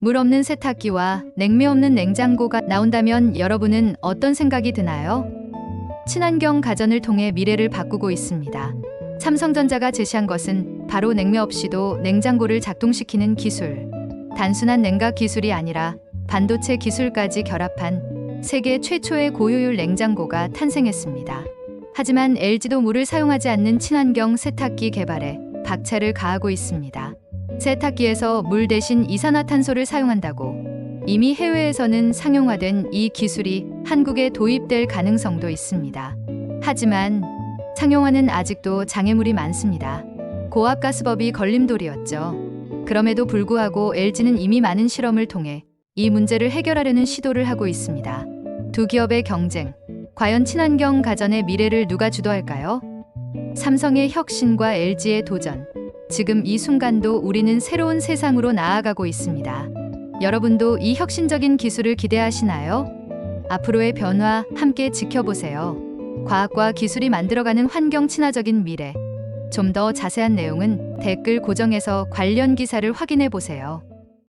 물 없는 세탁기와 냉매 없는 냉장고가 나온다면 여러분은 어떤 생각이 드나요? 친환경 가전을 통해 미래를 바꾸고 있습니다. 삼성전자가 제시한 것은 바로 냉매 없이도 냉장고를 작동시키는 기술. 단순한 냉각 기술이 아니라 반도체 기술까지 결합한 세계 최초의 고효율 냉장고가 탄생했습니다. 하지만 LG도 물을 사용하지 않는 친환경 세탁기 개발에 박차를 가하고 있습니다. 세탁기에서 물 대신 이산화탄소를 사용한다고 이미 해외에서는 상용화된 이 기술이 한국에 도입될 가능성도 있습니다. 하지만 상용화는 아직도 장애물이 많습니다. 고압가스법이 걸림돌이었죠. 그럼에도 불구하고 LG는 이미 많은 실험을 통해 이 문제를 해결하려는 시도를 하고 있습니다. 두 기업의 경쟁. 과연 친환경 가전의 미래를 누가 주도할까요? 삼성의 혁신과 LG의 도전. 지금 이 순간도 우리는 새로운 세상으로 나아가고 있습니다. 여러분도 이 혁신적인 기술을 기대하시나요? 앞으로의 변화 함께 지켜보세요. 과학과 기술이 만들어가는 환경 친화적인 미래. 좀 더 자세한 내용은 댓글 고정에서 관련 기사를 확인해 보세요.